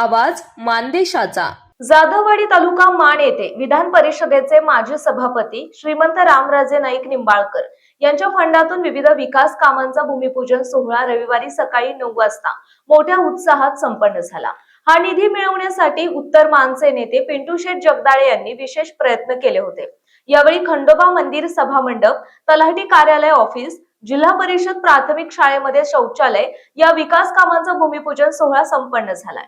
आवाज मानदेशाचा. जाधववाडी तालुका मान येथे विधान परिषदेचे माजी सभापती श्रीमंत रामराजे नाईक निंबाळकर यांच्या फंडातून विविध विकास कामांचा भूमिपूजन सोहळा रविवारी सकाळी नऊ वाजता मोठ्या उत्साहात संपन्न झाला. हा निधी मिळवण्यासाठी उत्तर मानचे नेते पिंटू शेठ जगदाळे यांनी विशेष प्रयत्न केले होते. यावेळी खंडोबा मंदिर सभामंडप तलाठी कार्यालय ऑफिस जिल्हा परिषद प्राथमिक शाळेमध्ये शौचालय या विकास कामांचा भूमिपूजन सोहळा संपन्न झालाय.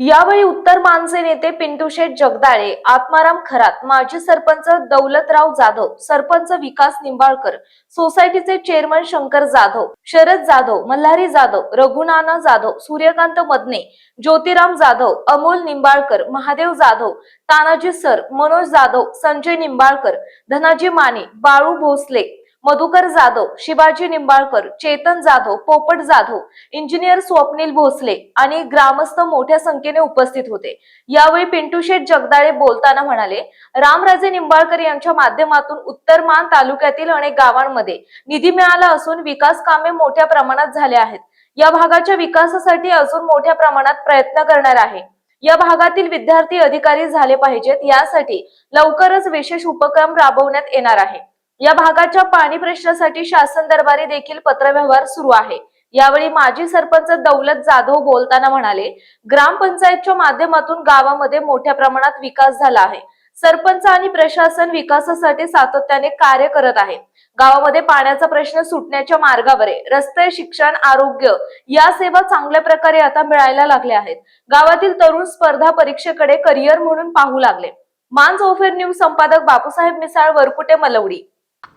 यावेळी उत्तर मानचे नेते पिंटू शेठ जगदाळे आत्माराम खरात माजी सरपंच दौलतराव जाधव सरपंच विकास निंबाळकर सोसायटीचे chairman Shankar Jadhav Sharad Jadhav Malhari Jadhav Raghunana Jadhav Suryakant Madane Jyotiram Jadhav Amol Nimbalkar Mahadev Jadhav Tanaji sir Manoj Jadhav Sanjay Nimbalkar Dhanaji Mane Balu Bhosale Madhukar Jadhav Shivaji Nimbalkar Chetan Jadhav Popat Jadhav engineer Swapnil Bhosale आणि ग्रामस्थ मोठ्या संख्येने उपस्थित होते. यावेळी पिंटू शेठ जगदाळे बोलताना म्हणाले रामराजे निंबाळकर यांच्या माध्यमातून उत्तर मान तालुक्यातील अनेक गावांमध्ये निधी मिळाला असून विकास कामे मोठ्या प्रमाणात झाले आहेत. या भागाच्या विकासासाठी अजून मोठ्या प्रमाणात प्रयत्न करणार आहे. या भागातील विद्यार्थी अधिकारी झाले पाहिजेत. यासाठी लवकरच विशेष उपक्रम राबवण्यात येणार आहे. या भागाच्या पाणी प्रश्नासाठी शासन दरबारी देखील पत्रव्यवहार सुरू आहे. यावेळी माजी सरपंच दौलत जाधव बोलताना म्हणाले ग्रामपंचायतच्या माध्यमातून गावामध्ये मोठ्या प्रमाणात विकास झाला आहे. सरपंच आणि प्रशासन विकासासाठी सातत्याने कार्य करत आहे. गावामध्ये पाण्याचा प्रश्न सुटण्याच्या मार्गावर आहे रस्ते शिक्षण आरोग्य या सेवा चांगल्या प्रकारे आता मिळायला लागल्या आहेत. गावातील तरुण स्पर्धा परीक्षेकडे करिअर म्हणून पाहू लागले. मांज ओफेर न्यूज संपादक बापूसाहेब मिसाळ वरकुटे मलवडी.